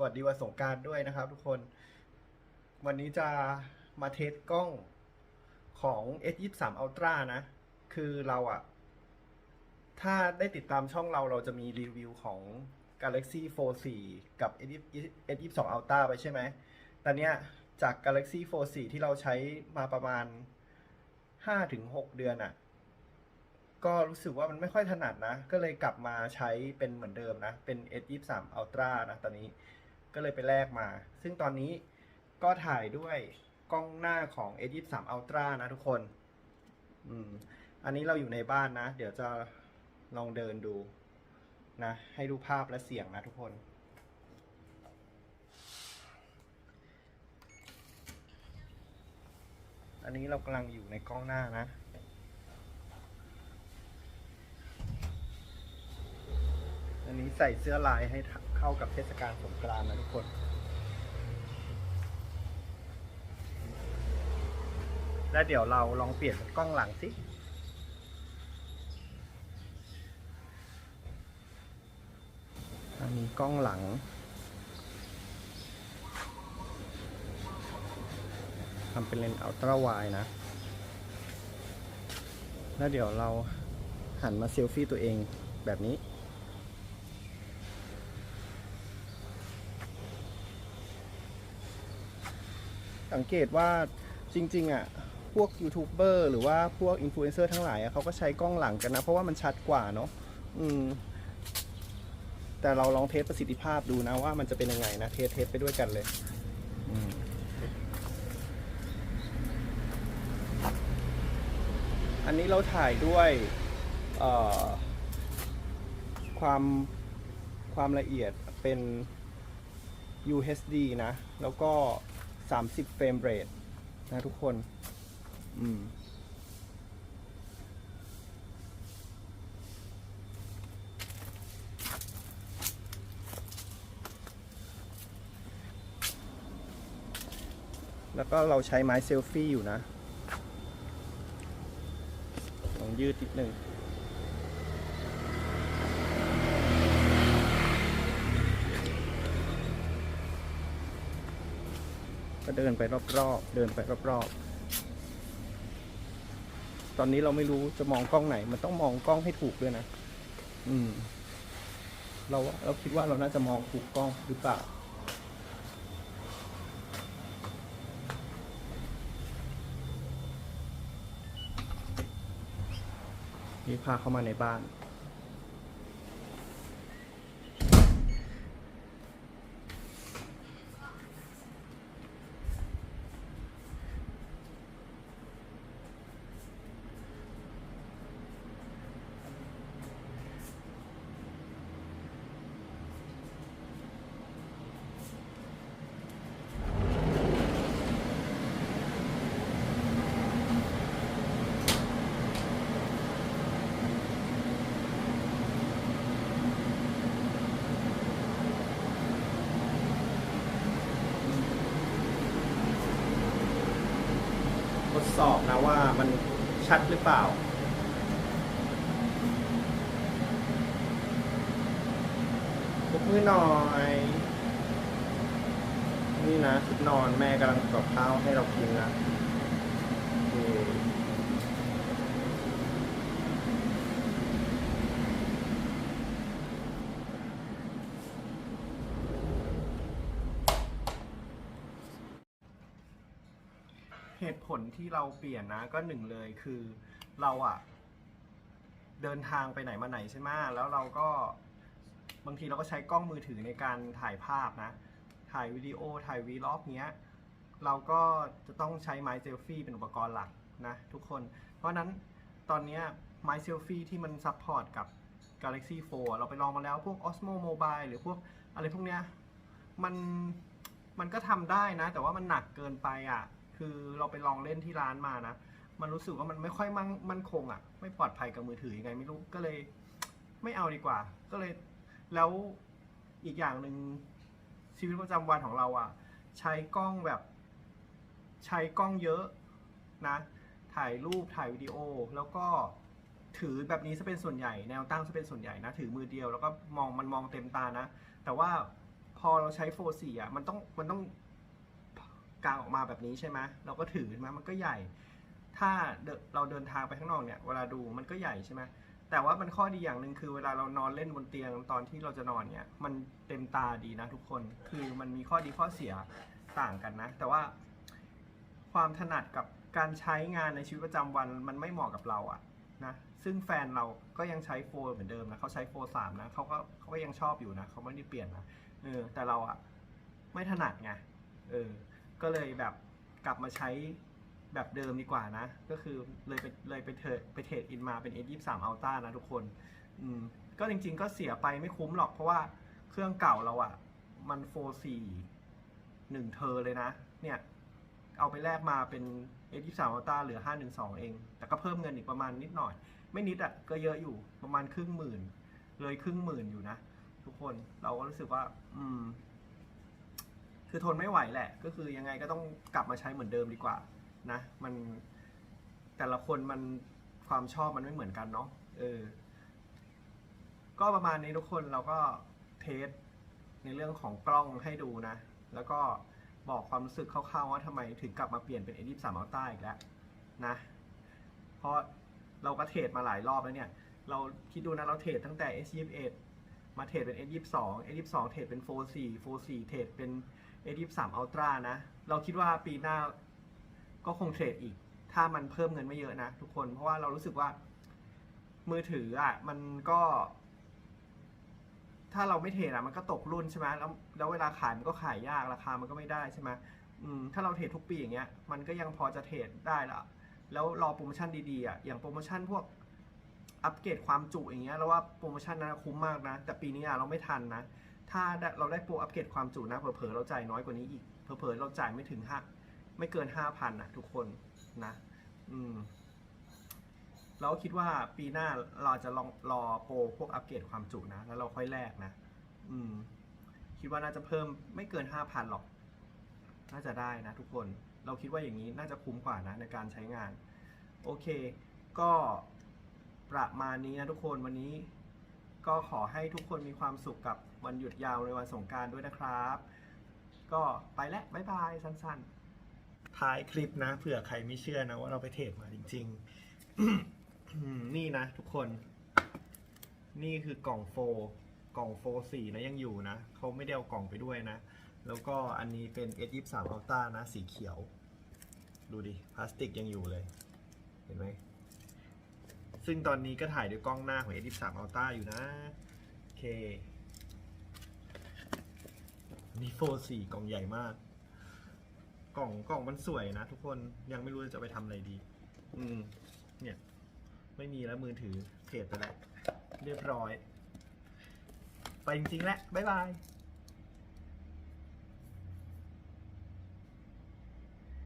สวัสดีวันสงการด้วยนะครับทุกคน วันนี้จะมาเทสกล้องของ S23 Ultra นะ คือเราอะถ้าได้ติดตามช่องเราเราจะมีรีวิวของ Galaxy Fold 4 กับ S22 Ultra ไปใช่ไหม ตอนเนี้ยจาก Galaxy Fold 4 ที่เราใช้มาประมาณ 5-6 เดือนอะก็รู้สึกว่ามันไม่ค่อยถนัดนะ ก็เลยกลับมาใช้เป็นเหมือนเดิมนะ เป็น S23 Ultra นะตอนนี้ ก็เลยไปแลกมา ซึ่งตอนนี้ก็ถ่ายด้วยกล้องหน้าของ S23 Ultra นะทุกคน อืม อันนี้เราอยู่ในบ้านนะ เดี๋ยวจะลองเดินดูนะ ให้ดูภาพและเสียงนะทุกคน อันนี้เรากำลังอยู่ในกล้องหน้านะ อันนี้ ใส่เสื้อลายให้เข้ากับเทศกาลสงกรานต์นะทุกคน แล้วเดี๋ยวเราลองเปลี่ยนเป็นกล้องหลังสิอันนี้กล้องหลังทำเป็นเลนส์อัลตร้าไวนะ แล้วเดี๋ยวเราหันมาเซลฟี่ตัวเองแบบนี้ สังเกตว่าจริงๆอะพวกยูทูบเบอร์หรือว่าพวกอินฟลูเอนเซอร์ทั้งหลายอะเขาก็ใช้กล้องหลังกันนะ เพราะว่ามันชัดกว่าเนาะอืมแต่เราลองเทสประสิทธิภาพดูนะว่ามันจะเป็นยังไงนะ เทสเทสไปด้วยกันเลยอันนี้เราถ่ายด้วยความความละเอียดเป็น UHD นะ แล้วก็ 30 เฟรมเรทนะทุกคน อืม แล้วก็เราใช้ไม้เซลฟี่อยู่นะ ลองยืดนิดนึง ก็เดินไปรอบๆ เดินไปรอบๆ ตอนนี้เราไม่รู้จะมองกล้องไหน มันต้องมองกล้องให้ถูกด้วยนะ อืม เราเราคิดว่าเราน่าจะมองถูกกล้องหรือเปล่า นี่พาเข้ามาในบ้าน สอบนะว่ามันชัดหรือเปล่าปลุกมือหน่อย นี่นะชุดนอนแม่กำลังกับข้าวให้เรากินนะ เหตุผลที่เราเปลี่ยนนะก็หนึ่งเลยคือเราอะเดินทางไปไหนมาไหนใช่ไหมแล้วเราก็บางทีเราก็ใช้กล้องมือถือในการถ่ายภาพนะ ถ่ายวิดีโอถ่ายวีล็อกเนี้ย เราก็จะต้องใช้ไม้เซลฟี่เป็นอุปกรณ์หลักนะทุกคน เพราะนั้นตอนนี้ไม้เซลฟี่ที่มันซัพพอร์ตกับ Galaxy 4 เราไปลองมาแล้วพวก Osmo Mobile หรือพวกอะไรพวกเนี้ยมันมันก็ทำได้นะ แต่ว่ามันหนักเกินไปอะ คือเราไปลองเล่นที่ร้านมานะ มันรู้สึกว่ามันไม่ค่อยมั่งมั่นคงอะ ไม่ปลอดภัยกับมือถือยังไงไม่รู้ก็เลย ไม่เอาดีกว่า ก็เลยแล้วอีกอย่างหนึ่งชีวิตประจำวันของเราอะ ใช้กล้องแบบ ใช้กล้องเยอะนะ ถ่ายรูปถ่ายวิดีโอ แล้วก็ถือแบบนี้จะเป็นส่วนใหญ่แนวตั้งจะเป็นส่วนใหญ่นะถือมือเดียวแล้วก็มองมันมองเต็มตานะ แต่ว่าพอเราใช้โฟสี่อะมันต้องมันต้อง กางออกมาแบบนี้ใช่ไหมเราก็ถือมามันก็ใหญ่ ถ้าเราเดินทางไปข้างนอกเนี่ยเวลาดูมันก็ใหญ่ใช่ไหมแต่ว่ามันข้อดีอย่างหนึ่งคือเวลาเรานอนเล่นบนเตียงตอนที่เราจะนอนเนี่ยมันเต็มตาดีนะทุกคนคือมันมีข้อดีข้อเสียต่างกันนะ แต่ว่าความถนัดกับการใช้งานในชีวิตประจำวันมันไม่เหมาะกับเราอะนะซึ่งแฟนเราก็ยังใช้โฟร์เหมือนเดิมนะเขาใช้โฟร์สามนะเขาก็เขาก็ยังชอบอยู่นะเขาไม่ได้เปลี่ยนนะเออแต่เราอะไม่ถนัดไงเออ ก็เลยแบบกลับมาใช้แบบเดิมดีกว่านะ ก็คือเลยไปเลยไปเทรดไปเทรดอินมาเป็น S23 Ultra นะทุกคนอืมก็จริงๆก็เสียไปไม่คุ้มหรอกเพราะว่าเครื่องเก่าเราอะมัน44 1เทอร์เลยนะ เนี่ย เอาไปแลกมาเป็น S23 Ultra เหลือ 512 เอง แต่ก็เพิ่มเงินอีกประมาณนิดหน่อย ไม่นิดอะก็เยอะอยู่ประมาณครึ่งหมื่น เลยครึ่งหมื่นอยู่นะ ทุกคนเราก็รู้สึกว่า อืม คือทนไม่ไหวแหละ ก็คือยังไงก็ต้องกลับมาใช้เหมือนเดิมดีกว่านะมันแต่ละคนมันความชอบมันไม่เหมือนกันเนาะเออ ก็ประมาณนี้ทุกคนเราก็เทสในเรื่องของกล้องให้ดูนะ แล้วก็บอกความรู้สึกคร่าวๆว่าทำไมถึงกลับมาเปลี่ยนเป็น A23 Ultra อีกแล้วนะ เพราะเราก็เทรดมาหลายรอบแล้วเนี่ย เราคิดดูนะเราเทรดตั้งแต่ S21 มาเทรดเป็น S22 S22 เทรดเป็น 44 44เทรดเป็น S23 Ultra นะ เราคิดว่าปีหน้าก็คงเทรดอีก ถ้ามันเพิ่มเงินไม่เยอะนะทุกคน เพราะว่าเรารู้สึกว่า มือถืออะมันก็ ถ้าเราไม่เทรดอะมันก็ตกรุ่นใช่ไหมแล้วแล้วเวลาขายมันก็ขายยากราคามันก็ไม่ได้ใช่ไหมอืมถ้าเราเทรดทุกปีอย่างเงี้ย มันก็ยังพอจะเทรดได้ละแล้วรอโปรโมชั่นดีๆอะอย่างโปรโมชั่นพวก อัปเกรดความจุอย่างเงี้ยแล้วว่าโปรโมชั่นนั้นคุ้มมากนะ แต่ปีนี้อะเราไม่ทันนะ ถ้าเราได้โปรอัปเกรดความจุนะเผลอๆเราจ่ายน้อยกว่านี้อีกเผลอๆเราจ่ายไม่ถึงห้าไม่เกินห้าพันนะทุกคนนะอืมเราคิดว่าปีหน้าเราจะลองรอโปรพวกอัปเกรดความจุนะ แล้วเราค่อยแลกนะอืมคิดว่าน่าจะเพิ่มไม่เกินห้าพันหรอก น่าจะได้นะทุกคน เราคิดว่าอย่างนี้น่าจะคุ้มกว่านะในการใช้งาน โอเค ก็ ประมาณนี้นะทุกคนวันนี้ ก็ขอให้ทุกคนมีความสุขกับวันหยุดยาวในวันสงการด้วยนะครับ ก็ไปแล้วบ๊ายบายสั้นๆ ท้ายคลิปนะเผื่อใครไม่เชื่อนะว่าเราไปเทรดมาจริง ๆ นี่นะทุกคน นี่คือกล่องโฟร์กล่องโฟร์สีนะยังอยู่นะเขาไม่ได้เอากล่องไปด้วยนะ แล้วก็อันนี้เป็น S23 Ultra นะ สีเขียว ดูดิพลาสติกยังอยู่เลย เห็นไหม ซึ่งตอนนี้ก็ถ่ายด้วยกล้องหน้าของ S23 Ultra อยู่นะ โอเค นี่โฟร์สี่กล่องใหญ่มาก กล่องกล่องมันสวยนะทุกคนยังไม่รู้จะไปทำอะไรดี อืม เนี่ย ไม่มีแล้วมือถือเทรดไปแล้ว เรียบร้อย ไปจริงๆแล้ว บ๊ายบาย